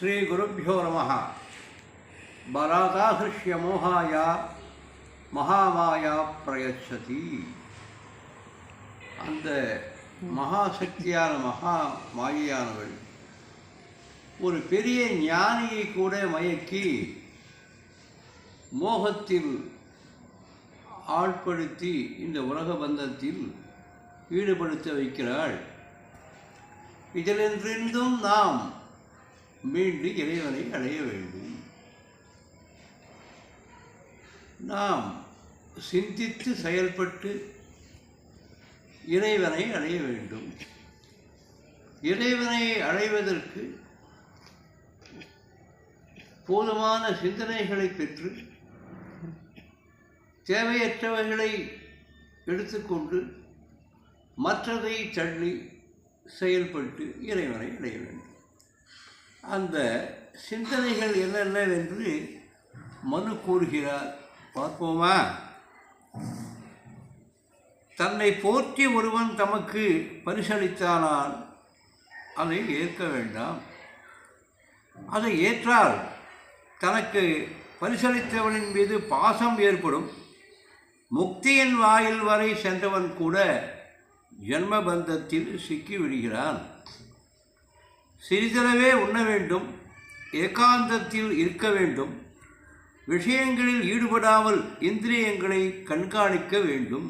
ஸ்ரீகுருப்போ நம. பராதாகிருஷ்ய மோகாய மகாமாயா பிரயச்சதி. அந்த மகாசக்தியான மகா மாயையானவள் ஒரு பெரிய ஞானியை கூட மயக்கி மோகத்தில் ஆட்படுத்தி இந்த உலக பந்தத்தில் ஈடுபடுத்த வைக்கிறாள். இதிலிருந்தும் நாம் மீண்டு இறைவனை அடைய வேண்டும். நாம் சிந்தித்து செயல்பட்டு இறைவனை அடைய வேண்டும். இறைவனை அடைவதற்கு போதுமான சிந்தனைகளை பெற்று தேவையற்றவைகளை எடுத்துக்கொண்டு மற்றதை தள்ளி செயல்பட்டு இறைவனை அடைய வேண்டும். அந்த சிந்தனைகள் என்னென்ன என்று மனு கூறுகிறார். பார்ப்போமா? தன்னை போற்றி ஒருவன் தமக்கு பரிசளித்தானால் அதை ஏற்க வேண்டாம். அதை ஏற்றால் தனக்கு பரிசளித்தவனின் மீது பாசம் ஏற்படும். முக்தியின் வாயில் வரை சென்றவன் கூட ஜென்மபந்தத்தில் சிக்கி விடுகிறான் சிறிதளவே உண்ண வேண்டும் ஏகாந்தத்தில் இருக்க வேண்டும் விஷயங்களில் ஈடுபடாமல் இந்திரியங்களை கண்காணிக்க வேண்டும்.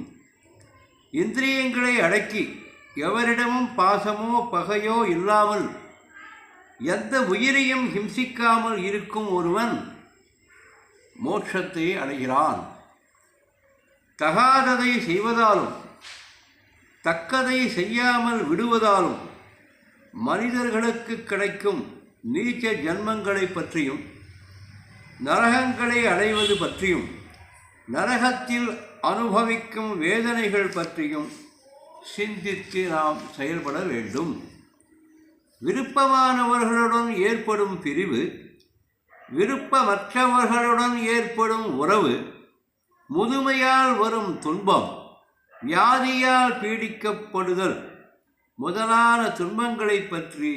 இந்திரியங்களை அடக்கி எவரிடமும் பாசமோ பகையோ இல்லாமல் எந்த உயிரையும் ஹிம்சிக்காமல் இருக்கும் ஒருவன் மோட்சத்தை அடைகிறான். தகாததை செய்வதாலும் தக்கதை செய்யாமல் விடுவதாலும் மனிதர்களுக்கு கிடைக்கும் நீச்ச ஜன்மங்களை பற்றியும் நரகங்களை அடைவது பற்றியும் நரகத்தில் அனுபவிக்கும் வேதனைகள் பற்றியும் சிந்தித்து நாம் செயல்பட வேண்டும். விருப்பமானவர்களுடன் ஏற்படும் பிரிவு விருப்பமற்றவர்களுடன் ஏற்படும் உறவு முதுமையால் வரும் துன்பம் வியாதியால் பீடிக்கப்படுதல் முதலான துன்பங்களை பற்றி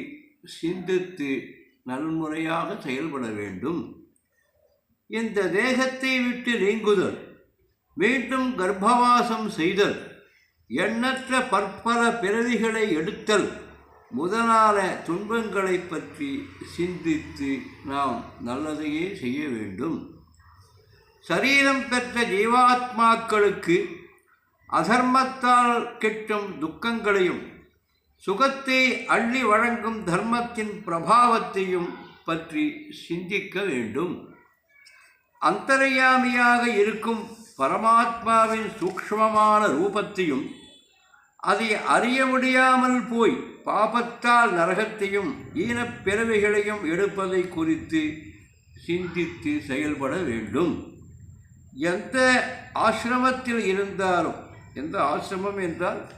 சிந்தித்து நல்முறையாக செயல்பட வேண்டும். இந்த தேகத்தை விட்டு நீங்குதல் மீண்டும் கர்ப்பவாசம் செய்தல் எண்ணற்ற பற்பல பிறவிகளை எடுத்தல் முதலான துன்பங்களை பற்றி சிந்தித்து நாம் நல்லதையே செய்ய வேண்டும். சரீரம் பெற்ற ஜீவாத்மாக்களுக்கு அதர்மத்தால் கிட்டும் துக்கங்களையும் சுகத்தை அள்ளி வழங்கும் தர்மத்தின் பிரபாவத்தையும் பற்றி சிந்திக்க வேண்டும். அந்தர்யாமியாக இருக்கும் பரமாத்மாவின் சூக்ஷ்மமான ரூபத்தையும் அதை அறிய முடியாமல் போய் பாபத்தால் நரகத்தையும் ஈனப் பிறவிகளையும் எடுப்பதை குறித்து சிந்தித்து செயல்பட வேண்டும். எந்த ஆசிரமத்தில் இருந்தாலும் எந்த ஆசிரமம் என்றால்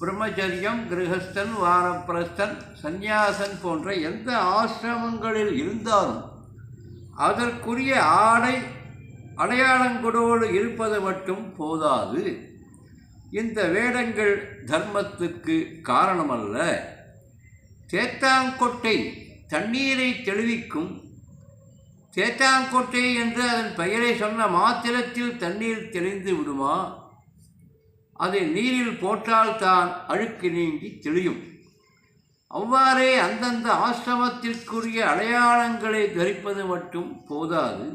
பிரம்மச்சரியம் கிரகஸ்தன் வானப்பிரஸ்தன் சந்நியாசன் போன்ற எந்த ஆசிரமங்களில் இருந்தாலும் அதற்குரிய ஆடை அடையாளங்குடோடு இருப்பது மட்டும் போதாது. இந்த வேடங்கள் தர்மத்துக்கு காரணமல்ல. தேத்தாங்கொட்டை தண்ணீரை தெளிவிக்கும். தேத்தாங்கொட்டை என்று அதன் பெயரை சொன்ன மாத்திரத்தில் தண்ணீர் தெளிந்து விடுமா? அதை நீரில் போட்டால் தான் அழுக்கு நீங்கி தெளியும். அவ்வாறே அந்தந்த ஆசிரமத்திற்குரிய அடையாளங்களை தரிப்பது மட்டும் போதாது.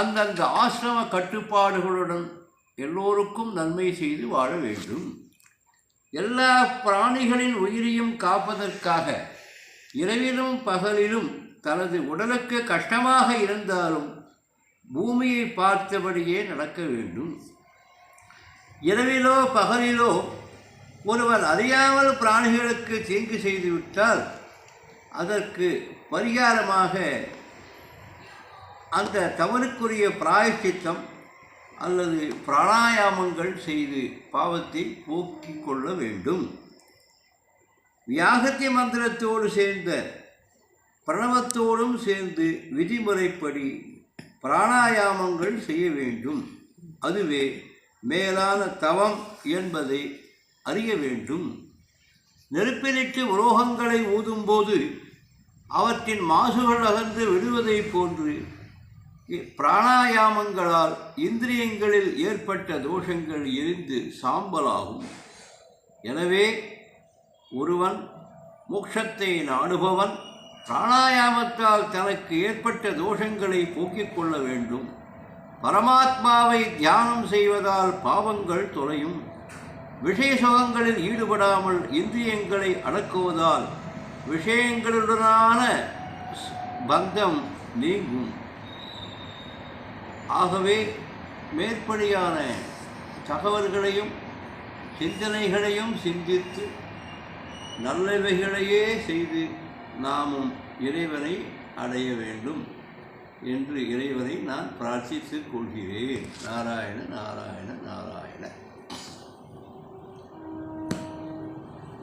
அந்தந்த ஆசிரம கட்டுப்பாடுகளுடன் எல்லோருக்கும் நன்மை செய்து வாழ வேண்டும். எல்லா பிராணிகளின் உயிரையும் காப்பதற்காக இரவிலும் பகலிலும் தனது உடலுக்கு கஷ்டமாக இருந்தாலும் பூமியை பார்த்தபடியே நடக்க வேண்டும். இரவிலோ பகலிலோ ஒருவர் அறியாமல் பிராணிகளுக்கு தீங்கு செய்துவிட்டால் அதற்கு பரிகாரமாக அந்த தவறுக்குரிய பிராயச்சித்தம் அல்லது பிராணாயாமங்கள் செய்து பாவத்தை போக்கிக் கொள்ள வேண்டும். வியாகத்திய மந்திரத்தோடு சேர்ந்த பிரணவத்தோடும் சேர்ந்து விதிமுறைப்படி பிராணாயாமங்கள் செய்ய வேண்டும். அதுவே மேலான தவம் என்பதை அறிய வேண்டும். நெருப்பிலிட்டு உலோகங்களை ஊதும்போது அவற்றின் மாசுகள் அகன்று விடுவதைப் போன்று இ- பிராணாயாமங்களால் இந்திரியங்களில் ஏற்பட்ட தோஷங்கள் எரிந்து சாம்பலாகும். எனவே ஒருவன் மோட்சத்தை நாடுபவன் பிராணாயாமத்தால் தனக்கு ஏற்பட்ட தோஷங்களை போக்கிக் கொள்ள வேண்டும். பரமாத்மாவை தியானம் செய்வதால் பாவங்கள் தொலையும். விஷய சுகங்களில் ஈடுபடாமல் இந்திரியங்களை அடக்குவதால் விஷயங்களுடனான பந்தம் நீங்கும். ஆகவே மேற்படியான தகவல்களையும் சிந்தனைகளையும் சிந்தித்து நல்லவைகளையே செய்து நாமும் இறைவனை அடைய வேண்டும். என்று இறைவனை நான் பிரார்த்தித்துக் கொள்கிறேன். நாராயண நாராயண நாராயண.